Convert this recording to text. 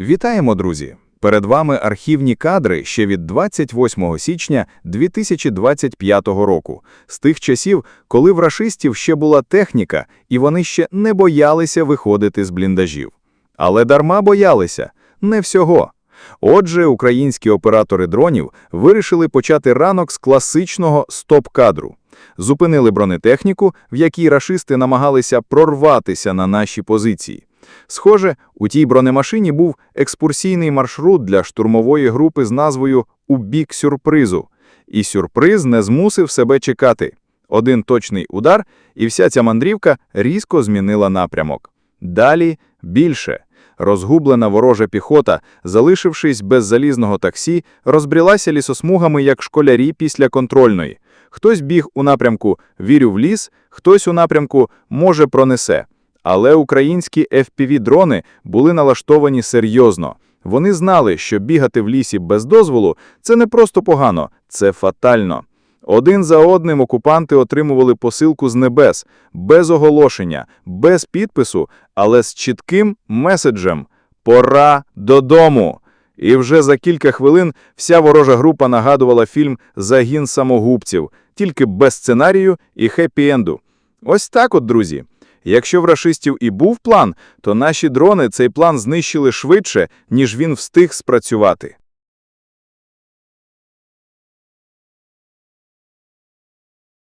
Вітаємо, друзі! Перед вами архівні кадри ще від 28 січня 2025 року, з тих часів, коли в рашистів ще була техніка, і вони ще не боялися виходити з бліндажів. Але дарма боялися – не всього. Отже, українські оператори дронів вирішили почати ранок з класичного стоп-кадру. Зупинили бронетехніку, в якій рашисти намагалися прорватися на наші позиції. Схоже, у тій бронемашині був екскурсійний маршрут для штурмової групи з назвою «У бік сюрпризу». І сюрприз не змусив себе чекати. Один точний удар, і вся ця мандрівка різко змінила напрямок. Далі – більше. Розгублена ворожа піхота, залишившись без залізного таксі, розбрілася лісосмугами, як школярі після контрольної. Хтось біг у напрямку «Вірю в ліс», хтось у напрямку «Може пронесе». Але українські FPV-дрони були налаштовані серйозно. Вони знали, що бігати в лісі без дозволу – це не просто погано, це фатально. Один за одним окупанти отримували посилку з небес, без оголошення, без підпису, але з чітким меседжем «Пора додому». І вже за кілька хвилин вся ворожа група нагадувала фільм «Загін самогубців», тільки без сценарію і хеппі-енду. Ось так от, друзі. Якщо в рашистів і був план, то наші дрони цей план знищили швидше, ніж він встиг спрацювати.